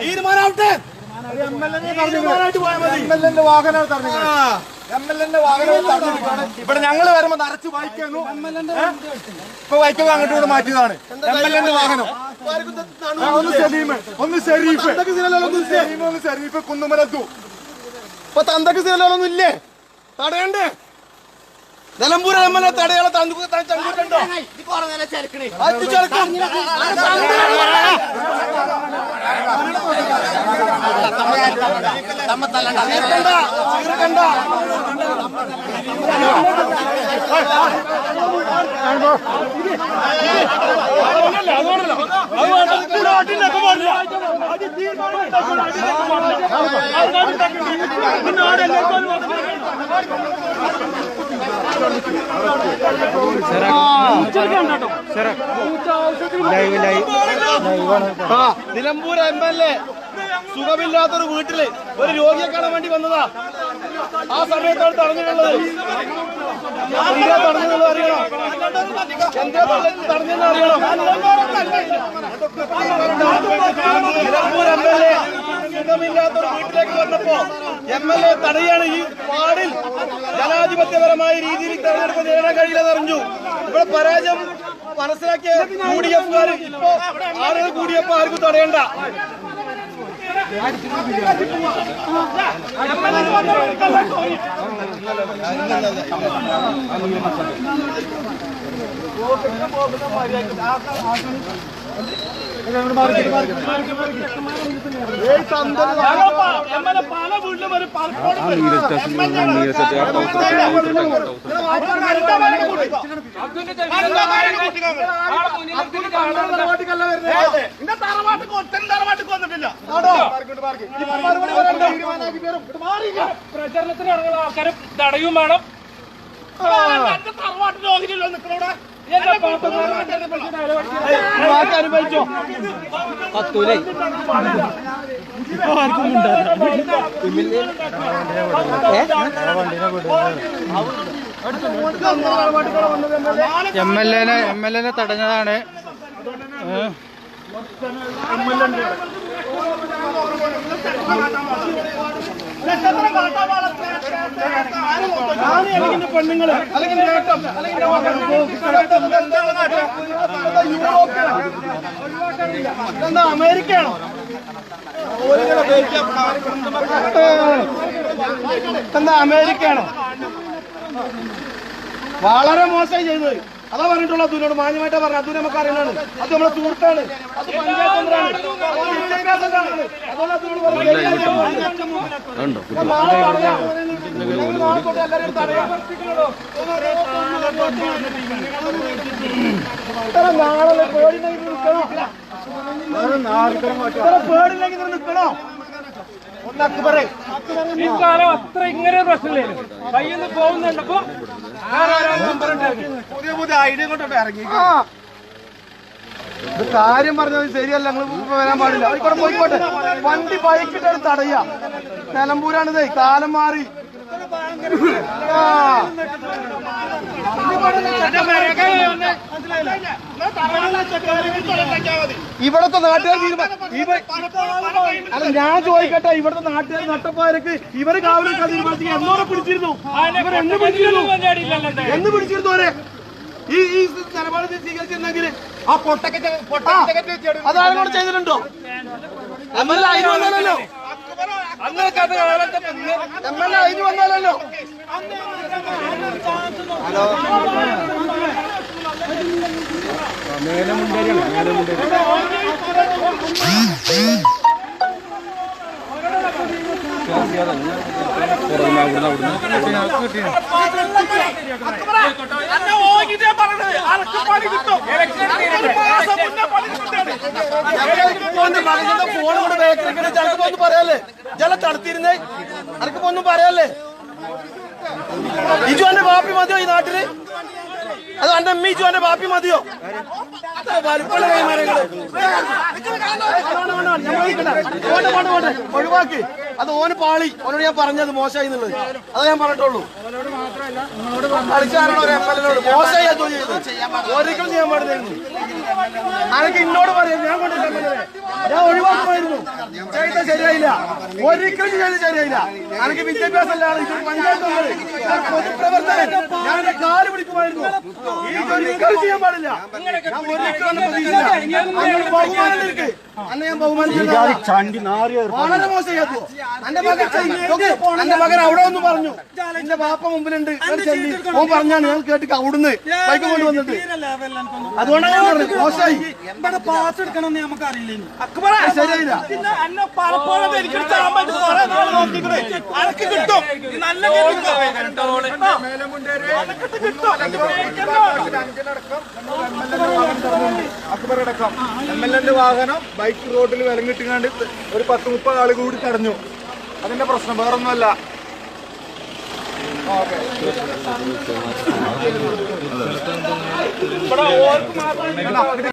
തീരുമാനാവട്ടെ M L എന്റെ വാഹനം തടഞ്ഞു എം എൽ എന്റെ വാഹനം തടഞ്ഞിട്ടാണ് ഇവിടെ ഞങ്ങൾ വരുമ്പോ നിറച്ച് വായിക്കുന്നു ഇപ്പൊ വായിക്കുമ്പോ അങ്ങോട്ട് ഇവിടെ മാറ്റിയതാണ്. എം എൽ എന്റെ വാഹനം. ഒന്ന് സലീം ഒന്ന് ഷെരീഫ് ഒന്ന് സലീം ഒന്ന് ഷെരീഫ് കുന്നുമലത്തു ഇപ്പൊ തന്തക്ക് സ്ഥലമൊന്നും ഇല്ലേ? തടയണ്ടേ? നിലമ്പൂർ എം എൽ എ തടയാളെ ചങ്കൂട്ടുണ്ടോ അത് ചെറുക്കും ചീർക്കണ്ട, ചീർക്കണ്ട. നിലമ്പൂർ എം എൽ എ സുഖമില്ലാത്തൊരു വീട്ടിൽ ഒരു രോഗിയെ കാണാൻ വേണ്ടി വന്നതാ. ആ സമയത്താണ് തടഞ്ഞിട്ടുള്ളത്. അറിയണം. എന്താ അറിയണം നിലമ്പൂർ എം എൽ എ സുഖമില്ലാത്തൊരു വീട്ടിലേക്ക് വന്നപ്പോ എം എൽ എ തടയാണ് ഈ വാർഡിൽ ജനാധിപത്യപരമായ രീതിയിൽ തെരഞ്ഞെടുപ്പ് നേടാൻ കഴിയില്ലെന്നറിഞ്ഞു. ഇവിടെ പരാജയം മനസ്സിലാക്കിയ യു ഡി എഫുകാർ ഇപ്പോ ആളുകൾ കൂടിയപ്പോ ആർക്കും തടയണ്ട. പല വീട്ടിലും ഒരു പ്രചരണത്തിന് ഇറങ്ങുന്ന ആൾക്കാരെ തടയും വേണം. അനുഭവിച്ചോ? എം എൽ എനെ എം എൽ എനെ തടഞ്ഞതാണ്. പെണ്ണുങ്ങൾ അല്ലെങ്കിൽ അല്ലെങ്കിൽ എന്താ അമേരിക്കയാണോ എന്താ അമേരിക്കയാണോ വളരെ മോശമായി ചെയ്തത്. അതാ പറഞ്ഞിട്ടുള്ള അതുനോട് മാന്യമായിട്ടാ പറഞ്ഞത്. അതു നമുക്ക് അറിയണാണ് അത് നമ്മളെ സുഹൃത്താണ്. അത് പഞ്ചായത്ത് നാളെ പേടിണ്ടെങ്കിൽ നിൽക്കണോ ഇത്ര പേടില്ലെങ്കിൽ നിൽക്കണോ ഒന്നക്ക് പറയും ഈ കാലം അത്ര ഇങ്ങനെ പ്രശ്നമില്ലായിരുന്നു കയ്യിൽ നിന്ന് പോകുന്നുണ്ടപ്പോ പുതിയ പുതിയ ഐഡിയ കൊണ്ടോട്ടെ ഇറങ്ങി ഇത് കാര്യം പറഞ്ഞത് ശരിയല്ല നിങ്ങൾ വരാൻ പാടില്ല. ആയിക്കോട്ടെ പോയിക്കോട്ടെ. വണ്ടി ബൈക്കിട്ട് തടയാ നിലമ്പൂരാണിതേ കാലം മാറി. ഇവിടത്തെ നാട്ടുകാർ അല്ല ഞാൻ ചോദിക്കട്ടെ ഇവിടത്തെ നാട്ടുകാർ നട്ടപ്പാരക്ക് ഇവർ കാവലും തീരുമാനിച്ചു എന്നോടെ പിടിച്ചിരുന്നു. ഇവർ എന്ന് പിടിച്ചിരുന്നു. എന്ന് പിടിച്ചിരുന്നു അവരെ. ഈ ഈ നിലപാട് സ്വീകരിച്ചിരുന്നെങ്കിൽ ആ പൊട്ടക്കറ്റ് അതാരും കൂടെ ചെയ്തിട്ടുണ്ടോ? എം എൽ എ അതിന് വന്നാലല്ലോ അങ്ങനെ കഥ എം എൽ എ ഒന്നും പറയാല്ലേ? ജല തണുത്തിരുന്നേ. അനക്കിപ്പോ ഒന്നും പറയാല്ലേ? ഇജു എന്റെ ബാപ്പി മതിയോ ഈ നാട്ടിൽ? അത് എന്റെ അമ്മ ഇജു എന്റെ ബാപ്പി മതിയോ. ഒഴിവാക്കി. അത് ഓന് പാളി. ഓനോട് ഞാൻ പറഞ്ഞത് മോശമായി എന്നുള്ളത്. അത് ഞാൻ പറഞ്ഞിട്ടുള്ളൂ. ഒരിക്കലും ചെയ്യാൻ പാടില്ലായിരുന്നു. അനക്ക് ഇന്നോട് പറയാം ഞാൻ കൊണ്ടില്ല ഞാൻ ഒഴിവാക്കുമായിരുന്നു ശരിയായില്ല. ഒരിക്കലും ചെയ്ത് ശരിയായില്ല. അനക്ക് വിദ്യാഭ്യാസം ഇത് പഞ്ചായത്ത് പൊതുപ്രവർത്തകൻ. ഞാൻ കാൽ പിടിക്കുമായിരുന്നു. ഒരിക്കലും ചെയ്യാൻ പാടില്ല. അന്ന് ഞാൻ ബഹുമാനിച്ചില്ല വളരെ മോശം എന്റെ മകൻ എന്റെ മകൻ അവിടെ ഒന്ന് പറഞ്ഞു. എന്റെ ബാപ്പ മുമ്പിലുണ്ട്. ഒരു ചെല്ലി. ഓൻ പറഞ്ഞാണ് ഞാൻ കേട്ടിട്ട് അവിടുന്ന് ബൈക്ക് കൊണ്ട് വന്നിട്ട്. അതുകൊണ്ടാണ് ഞാൻ പറഞ്ഞത്. മോശമായി. പാസ് എടുക്കണം നമുക്ക് അറിയില്ല അത് ശരിയായില്ല. എന്നെ പലപ്പോഴും എനിക്ക് തരാൻ പറ്റും കുറെ നാൾ നോക്കിക്കണേ അനക്ക് കിട്ടും. ഈ നല്ല അക്ബറടക്കം എം എൽ എന്റെ വാഹനം ബൈക്ക് റോഡിൽ വിലങ്ങിട്ടുകാണ്ട് ഒരു പത്ത് മുപ്പത് ആൾ കൂടി തടഞ്ഞു അതിന്റെ പ്രശ്നം വേറൊന്നുമല്ല. ഇവിടെ ഓർക്ക്